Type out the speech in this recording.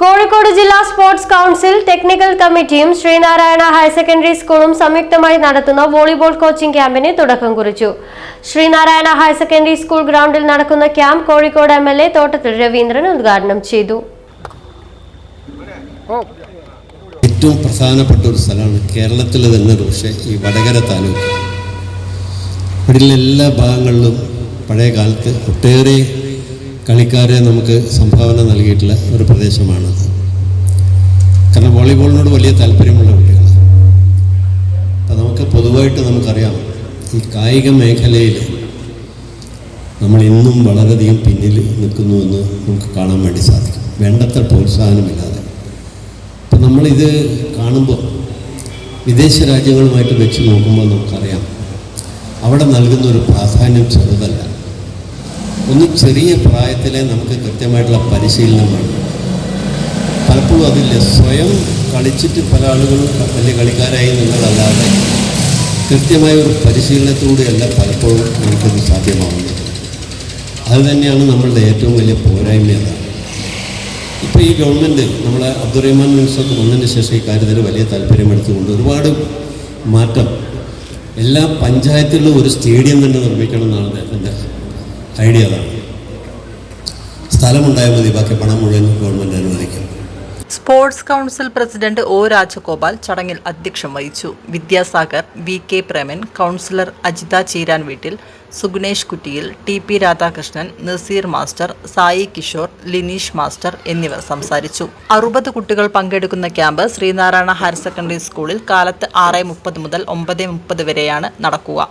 കോഴിക്കോട് ജില്ലാ sports council technical കമ്മിറ്റിയും Sreenarayana higher secondary സ്കൂളും സംയുക്തമായി നടത്തുന്ന വോളിബോൾ കോച്ചിംഗ് ക്യാമ്പിന് തുടക്കം കുറിച്ചു. ശ്രീനാരായണ ഹയർ സെക്കൻഡറി സ്കൂൾ ഗ്രൗണ്ടിൽ നടക്കുന്ന camp Kozhikode M L A Thottathil Raveendran ഉദ്ഘാടനം ചെയ്തു. ഏറ്റവും പ്രധാനപ്പെട്ട ഒരു സ്ഥലമാണ് കേരളത്തിൽ തന്നെ പക്ഷേ ഈ വടകര താലൂക്ക്. ഇവിടെയുള്ള എല്ലാ ഭാഗങ്ങളിലും പഴയ കാലത്ത് ഒട്ടേറെ കളിക്കാരെ നമുക്ക് സംഭാവന നൽകിയിട്ടുള്ള ഒരു പ്രദേശമാണ് കാരണം വോളിബോളിനോട് വലിയ താല്പര്യമുള്ള കുട്ടികളാണ്. അപ്പം നമുക്ക് പൊതുവായിട്ട് നമുക്കറിയാം ഈ കായിക മേഖലയിൽ നമ്മൾ ഇന്നും വളരെയധികം പിന്നിൽ നിൽക്കുന്നു എന്ന് നമുക്ക് കാണാൻ വേണ്ടി സാധിക്കും. വേണ്ടത്ര പ്രോത്സാഹനമില്ലാതെ. അപ്പം നമ്മളിത് കാണുമ്പോൾ വിദേശ രാജ്യങ്ങളുമായിട്ട് വെച്ച് നോക്കുമ്പോൾ നമുക്കറിയാം അവിടെ നൽകുന്ന ഒരു പ്രാധാന്യം ചെറുതല്ല. ഒന്ന് ചെറിയ പ്രായത്തിലെ നമുക്ക് കൃത്യമായിട്ടുള്ള പരിശീലനം വേണം. പലപ്പോഴും അതില്ല. സ്വയം കളിച്ചിട്ട് പല ആളുകളും വലിയ കളിക്കാരായി നിങ്ങളല്ലാതെ കൃത്യമായ ഒരു പരിശീലനത്തിലൂടെയല്ല പലപ്പോഴും നമുക്കത് സാധ്യമാവുന്നത്. അത് തന്നെയാണ് നമ്മളുടെ ഏറ്റവും വലിയ പോരായ്മ ഇപ്പോൾ ഈ ഗവൺമെന്റ് നമ്മളെ അബ്ദുറഹ്മാൻ മിനിസ്റ്റർക്ക് വന്നതിന് ശേഷം ഈ കാര്യത്തിൽ വലിയ താല്പര്യമെടുത്തുകൊണ്ട് ഒരുപാട് മാറ്റം. എല്ലാ പഞ്ചായത്തിലും ഒരു സ്റ്റേഡിയം തന്നെ നിർമ്മിക്കണം എന്നാണ് എന്റെ ഐഡിയ അതാണ്. സ്ഥലമുണ്ടായാൽ മതി. ബാക്കി പണം മുഴുവൻ ഗവൺമെന്റ് അനുവദിക്കും. Sports council president O Rajagopal ചടങ്ങിൽ അധ്യക്ഷം വഹിച്ചു. Vidyasagar V K Preman councillor Ajitha Cheeran Veettil Sugunesh Kuttiyil T P Radhakrishnan Naseer master Sai Kishore Lineesh master എന്നിവർ സംസാരിച്ചു. അറുപത് കുട്ടികൾ പങ്കെടുക്കുന്ന ക്യാമ്പ് ശ്രീനാരായണ ഹയർ സെക്കൻഡറി സ്കൂളിൽ കാലത്ത് ആറ് മുപ്പത് മുതൽ ഒമ്പത് മുപ്പത് വരെയാണ് നടക്കുക.